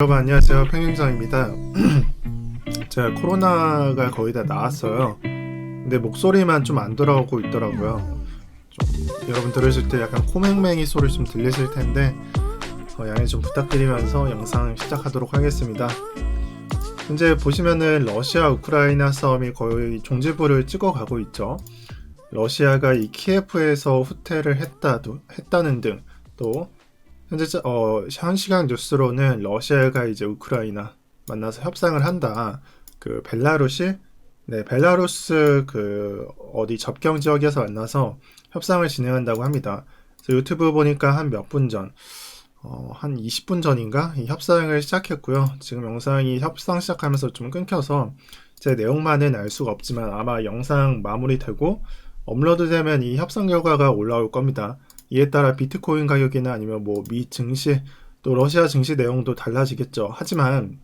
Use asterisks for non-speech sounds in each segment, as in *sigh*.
여러분 안녕하세요. 평행장입니다. *clears throat* 제가 코로나가 거의 다 나았어요. 근데 목소리만 좀 안 돌아오고 있더라고요. 좀 여러분 들으실 때 약간 코맹맹이 소리 좀 들리실 텐데 어, 양해 좀 부탁드리면서 영상 시작하도록 하겠습니다. 현재 보시면은 러시아 우크라이나 싸움이 거의 종지부를 찍어가고 있죠. 러시아가 이 키예프에서 후퇴를 했다도 했다는 등또 현재 자- 어, 현 시간 뉴스로는 러시아가 이제 우크라이나 만나서 협상을 한다. 그 벨라루시 네, 벨라루스 그 어디 접경 지역에서 만나서 협상을 진행한다고 합니다. 그래서 유튜브 보니까 한 몇 분 전, 어, 한 20분 전인가 이 협상을 시작했고요. 지금 영상이 협상 시작하면서 좀 끊겨서 제 내용만은 알 수가 없지만 아마 영상 마무리되고 업로드되면 이 협상 결과가 올라올 겁니다. 이에 따라 비트코인 가격이나 아니면 뭐 미 증시 또 러시아 증시 내용도 달라지겠죠. 하지만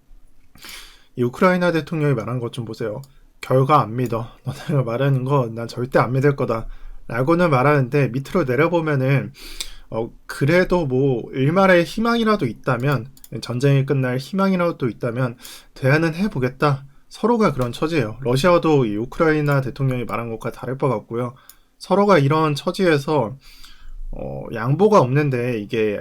이 우크라이나 대통령이 말한 것 좀 보세요. 결과 안 믿어. 너네가 말하는 거 난 절대 안 믿을 거다. 라고는 말하는데 밑으로 내려보면은 어 그래도 뭐 일말의 희망이라도 있다면 전쟁이 끝날 희망이라도 있다면 대안은 해보겠다. 서로가 그런 처지예요. 러시아도 이 우크라이나 대통령이 말한 것과 다를 것 같고요. 서로가 이런 처지에서 어, 양보가 없는데 이게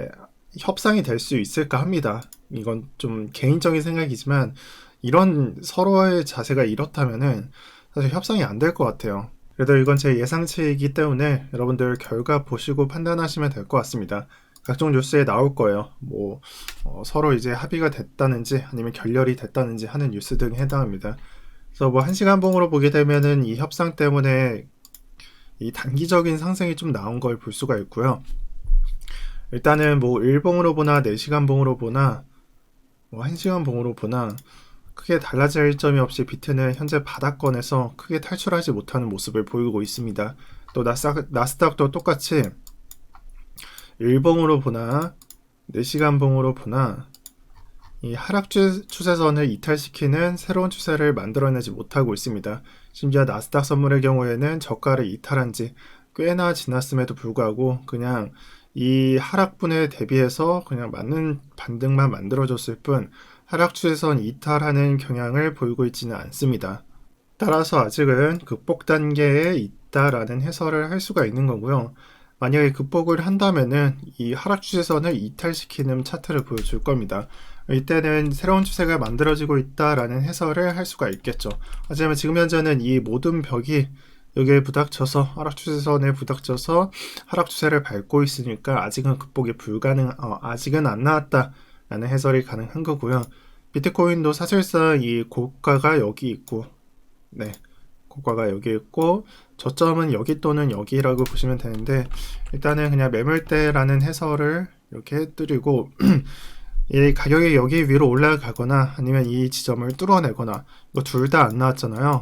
협상이 될 수 있을까 합니다. 이건 좀 개인적인 생각이지만 이런 서로의 자세가 이렇다면은 사실 협상이 안 될 것 같아요. 그래도 이건 제 예상치이기 때문에 여러분들 결과 보시고 판단하시면 될 것 같습니다. 각종 뉴스에 나올 거예요. 뭐 어, 서로 이제 합의가 됐다는지 아니면 결렬이 됐다는지 하는 뉴스 등에 해당합니다. 그래서 뭐 한 시간 봉으로 보게 되면은 이 협상 때문에 이 단기적인 상승이 좀 나온 걸 볼 수가 있고요. 일단은 뭐 1봉으로 보나 4시간 봉으로 보나 뭐 1시간 봉으로 보나 크게 달라질 점이 없이 비트는 현재 바닥권에서 크게 탈출하지 못하는 모습을 보이고 있습니다. 또 나스닥, 나스닥도 똑같이 1봉으로 보나 4시간 봉으로 보나 이 하락 추- 추세선을 이탈시키는 새로운 추세를 만들어내지 못하고 있습니다. 심지어 나스닥 선물의 경우에는 저가를 이탈한 지 꽤나 지났음에도 불구하고 그냥 이 하락분에 대비해서 그냥 맞는 반등만 만들어줬을 뿐 하락 추세선 이탈하는 경향을 보이고 있지는 않습니다. 따라서 아직은 극복 단계에 있다라는 해설을 할 수가 있는 거고요. 만약에 극복을 한다면은 이 하락 추세선을 이탈시키는 차트를 보여줄 겁니다. 이때는 새로운 추세가 만들어지고 있다라는 해설을 할 수가 있겠죠. 하지만 지금 현재는 이 모든 벽이 여기에 부닥쳐서 하락 추세선에 부닥쳐서 하락 추세를 밟고 있으니까 아직은 극복이 불가능, 어, 아직은 안 나왔다라는 해설이 가능한 거고요. 비트코인도 사실상 이 고가가 여기 있고, 네, 고가가 여기 있고 저점은 여기 또는 여기라고 보시면 되는데 일단은 그냥 매물대라는 해설을 이렇게 해드리고 *clears throat* 이 가격이 여기 위로 올라가거나 아니면 이 지점을 뚫어내거나 이거 둘 다 안 나왔잖아요.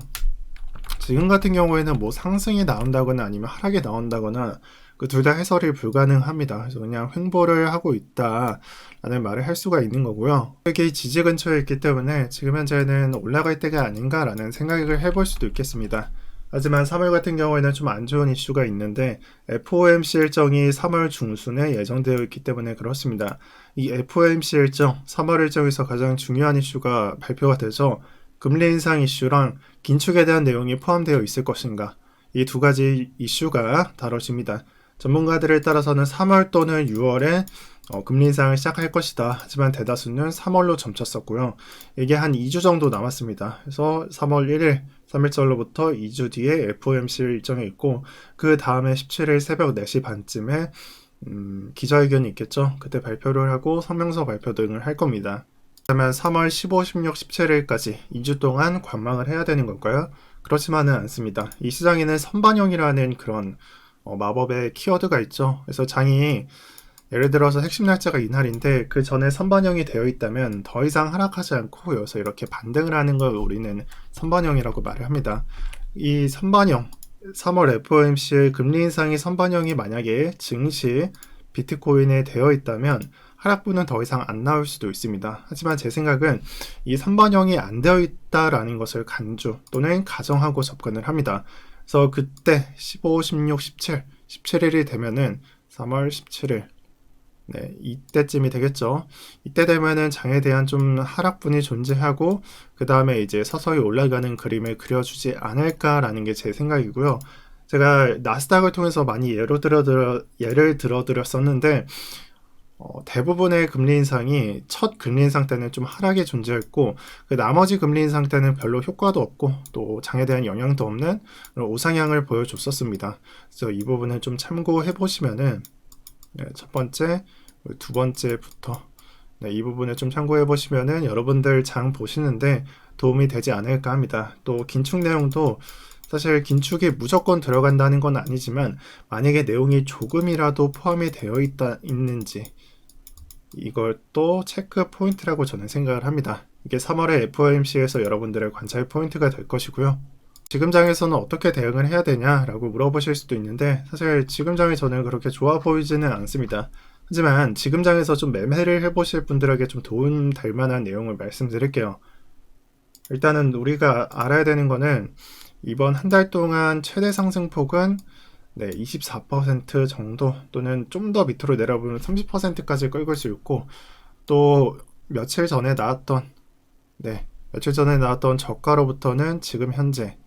지금 같은 경우에는 뭐 상승이 나온다거나 아니면 하락이 나온다거나 그 둘 다 해설이 불가능합니다. 그래서 그냥 횡보를 하고 있다라는 말을 할 수가 있는 거고요. 여기 지지 근처에 있기 때문에 지금 현재는 올라갈 때가 아닌가라는 생각을 해볼 수도 있겠습니다. 하지만 3월 같은 경우에는 좀 안 좋은 이슈가 있는데 FOMC 일정이 3월 중순에 예정되어 있기 때문에 그렇습니다. 이 FOMC 일정, 3월 일정에서 가장 중요한 이슈가 발표가 되죠. 금리 인상 이슈랑 긴축에 대한 내용이 포함되어 있을 것인가. 이 두 가지 이슈가 다뤄집니다. 전문가들에 따라서는 3월 또는 6월에 어, 금리 인상을 시작할 것이다. 하지만 대다수는 3월로 점쳤었고요. 이게 한 2주 정도 남았습니다. 그래서 3월 1일, 3일절로부터 2주 뒤에 FOMC 일정이 있고 그 다음에 17일 새벽 4시 반쯤에 음, 기자회견이 있겠죠. 그때 발표를 하고 성명서 발표 등을 할 겁니다. 그러면 3월 15, 16, 17일까지 2주 동안 관망을 해야 되는 걸까요? 그렇지만은 않습니다. 이 시장에는 선반영이라는 그런 어, 마법의 키워드가 있죠. 그래서 장이 예를 들어서 핵심 날짜가 이날인데 그 전에 선반영이 되어 있다면 더 이상 하락하지 않고 여기서 이렇게 반등을 하는 걸 우리는 선반영이라고 말을 합니다. 이 선반영 3월 FOMC의 금리 인상이 선반영이 만약에 증시 비트코인에 되어 있다면 하락분은 더 이상 안 나올 수도 있습니다. 하지만 제 생각은 이 선반영이 안 되어 있다라는 것을 간주 또는 가정하고 접근을 합니다. 그래서 그때 15, 16, 17, 17일이 되면은 3월 17일 네, 이때쯤이 되겠죠. 이때 되면은 장에 대한 좀 하락분이 존재하고 그 다음에 이제 서서히 올라가는 그림을 그려주지 않을까라는 게 제 생각이고요. 제가 나스닥을 통해서 많이 예로 들어 들어 예를 들어 드렸었는데 어, 대부분의 금리 인상이 첫 금리 인상 때는 좀 하락이 존재했고 그 나머지 금리 인상 때는 별로 효과도 없고 또 장에 대한 영향도 없는 그런 우상향을 보여줬었습니다. 그래서 이 부분을 좀 참고해 보시면은 네, 첫 번째, 두 번째부터 네, 이 부분을 좀 참고해 보시면은 여러분들 장 보시는데 도움이 되지 않을까 합니다. 또 긴축 내용도 사실 긴축이 무조건 들어간다는 건 아니지만 만약에 내용이 조금이라도 포함이 되어 있다 있는지 이걸 또 체크 포인트라고 저는 생각을 합니다. 이게 3월의 FOMC에서 여러분들의 관찰 포인트가 될 것이고요. 지금 장에서는 어떻게 대응을 해야 되냐라고 물어보실 수도 있는데 사실 지금 장이 저는 그렇게 좋아 보이지는 않습니다. 하지만 지금 장에서 좀 매매를 해보실 분들에게 좀 도움 될 만한 내용을 말씀드릴게요. 일단은 우리가 알아야 되는 거는 이번 한 달 동안 최대 상승폭은 네, 24% 정도 또는 좀 더 밑으로 내려보면 30%까지 끌고 수 있고 또 며칠 전에 나왔던 네, 며칠 전에 나왔던 저가로부터는 지금 현재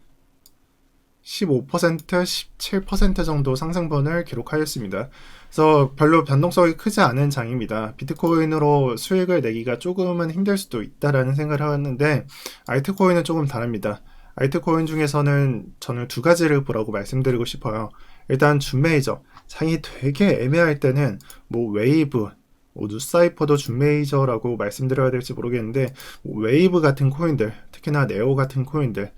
15%, 17% 정도 상승분을 기록하였습니다. 그래서 별로 변동성이 크지 않은 장입니다. 비트코인으로 수익을 내기가 조금은 힘들 수도 있다라는 생각을 하는데 알트코인은 조금 다릅니다. 알트코인 중에서는 저는 두 가지를 보라고 말씀드리고 싶어요. 일단 준메이저 장이 되게 애매할 때는 뭐 웨이브 뭐 누사이퍼도 준메이저라고 말씀드려야 될지 모르겠는데 뭐 웨이브 같은 코인들 특히나 네오 같은 코인들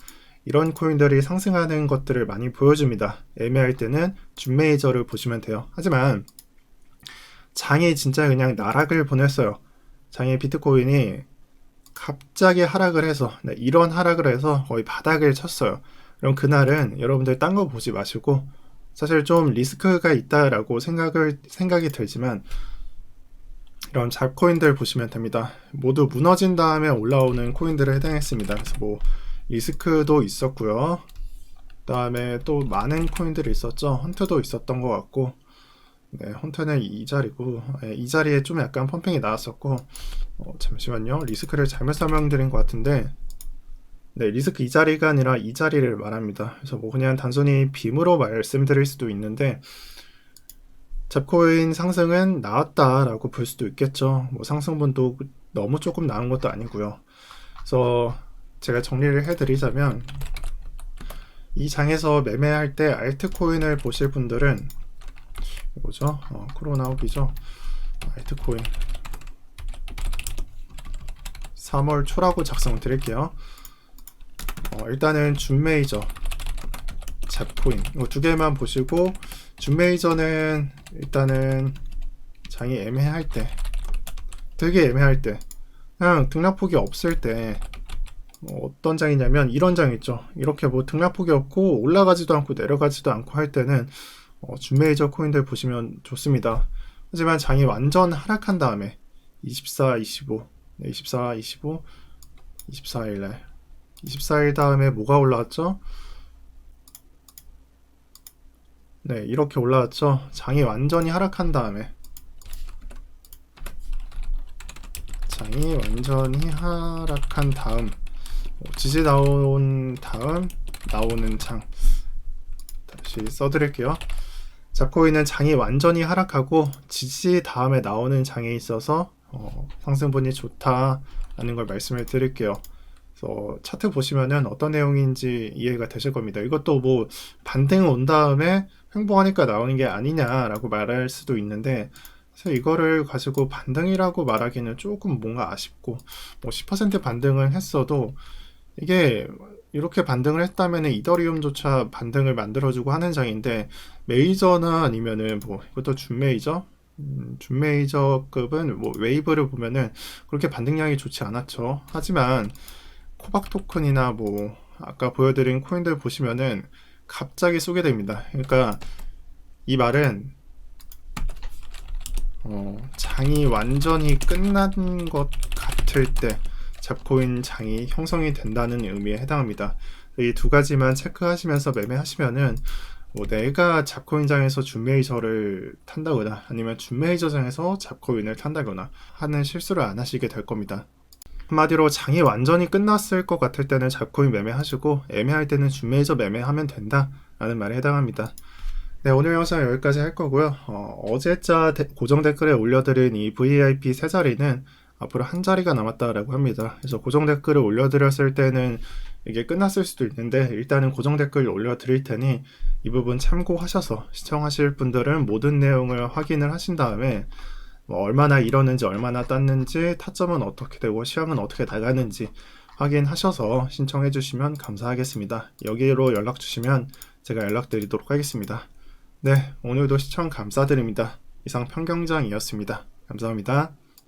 이런 코인들이 상승하는 것들을 많이 보여줍니다. 애매할 때는 준메이저를 보시면 돼요. 하지만 장이 진짜 그냥 나락을 보냈어요. 장의 비트코인이 갑자기 하락을 해서 네, 이런 하락을 해서 거의 바닥을 쳤어요. 그럼 그날은 여러분들 딴 거 보지 마시고 사실 좀 리스크가 있다라고 생각을 생각이 들지만 이런 잡코인들 보시면 됩니다. 모두 무너진 다음에 올라오는 코인들에 해당했습니다. 그래서 뭐 리스크도 있었고요. 그 다음에 또 많은 코인들이 있었죠. 헌트도 있었던 것 같고 네, 헌트는 이 자리고 네, 이 자리에 좀 약간 펌핑이 나왔었고 어, 잠시만요. 리스크를 잘못 설명드린 것 같은데 네, 리스크 이 자리가 아니라 이 자리를 말합니다. 그래서 뭐 그냥 단순히 빔으로 말씀드릴 수도 있는데 잡코인 상승은 나왔다라고 볼 수도 있겠죠. 뭐 상승분도 너무 조금 나온 것도 아니고요. 그래서 제가 정리를 해드리자면 이 장에서 매매할 때 알트코인을 보실 분들은 뭐죠? 어, 코로나우비죠. 알트코인 3월 초라고 작성을 드릴게요. 어, 일단은 준메이저 잡코인 두 개만 보시고 준메이저는 일단은 장이 애매할 때 되게 애매할 때 그냥 등락폭이 없을 때뭐 어떤 장이냐면 이런 장 있죠 이렇게 뭐 등락폭이 없고 올라가지도 않고 내려가지도 않고 할 때는 어, 준메이저 코인들 보시면 좋습니다 하지만 장이 완전 하락한 다음에 24, 25 네, 24, 25 24일 날 24일 다음에 뭐가 올라왔죠? 네, 이렇게 올라왔죠. 장이 완전히 하락한 다음에 장이 완전히 하락한 다음 지지 나온 다음 나오는 장 다시 써드릴게요. 잡코인은 장이 완전히 하락하고 지지 다음에 나오는 장에 있어서 어, 상승분이 좋다라는 걸 말씀을 드릴게요. 그래서 차트 보시면은 어떤 내용인지 이해가 되실 겁니다. 이것도 뭐 반등 온 다음에 횡보하니까 나오는 게 아니냐라고 말할 수도 있는데 그래서 이거를 가지고 반등이라고 말하기는 조금 뭔가 아쉽고 뭐 10% 반등을 했어도 이게 이렇게 반등을 했다면 이더리움조차 반등을 만들어주고 하는 장인데 메이저나 아니면은 뭐 이것도 준 메이저 음, 준 메이저급은 뭐 웨이브를 보면은 그렇게 반등량이 좋지 않았죠. 하지만 코박 토큰이나 뭐 아까 보여드린 코인들 보시면은 갑자기 쏘게 됩니다. 그러니까 이 말은 어, 장이 완전히 끝난 것 같을 때 잡코인 장이 형성이 된다는 의미에 해당합니다. 이 두 가지만 체크하시면서 매매하시면은 뭐 내가 잡코인장에서 준메이저를 탄다거나 아니면 준메이저장에서 잡코인을 탄다거나 하는 실수를 안 하시게 될 겁니다. 한마디로 장이 완전히 끝났을 것 같을 때는 잡코인 매매하시고 애매할 때는 준메이저 매매하면 된다 라는 말에 해당합니다. 네, 오늘 영상 여기까지 할 거고요. 어, 제자 고정 댓글에 올려드린 이 VIP 세 자리는 앞으로 한 자리가 남았다라고 합니다. 그래서 고정 댓글을 올려드렸을 때는 이게 끝났을 수도 있는데 일단은 고정 댓글 올려드릴 테니 이 부분 참고하셔서 시청하실 분들은 모든 내용을 확인을 하신 다음에 뭐 얼마나 이러는지 얼마나 땄는지 타점은 어떻게 되고 시황은 어떻게 나가는지 확인하셔서 신청해 주시면 감사하겠습니다. 여기로 연락 주시면 제가 연락드리도록 하겠습니다. 네, 오늘도 시청 감사드립니다. 이상 평경장이었습니다. 감사합니다.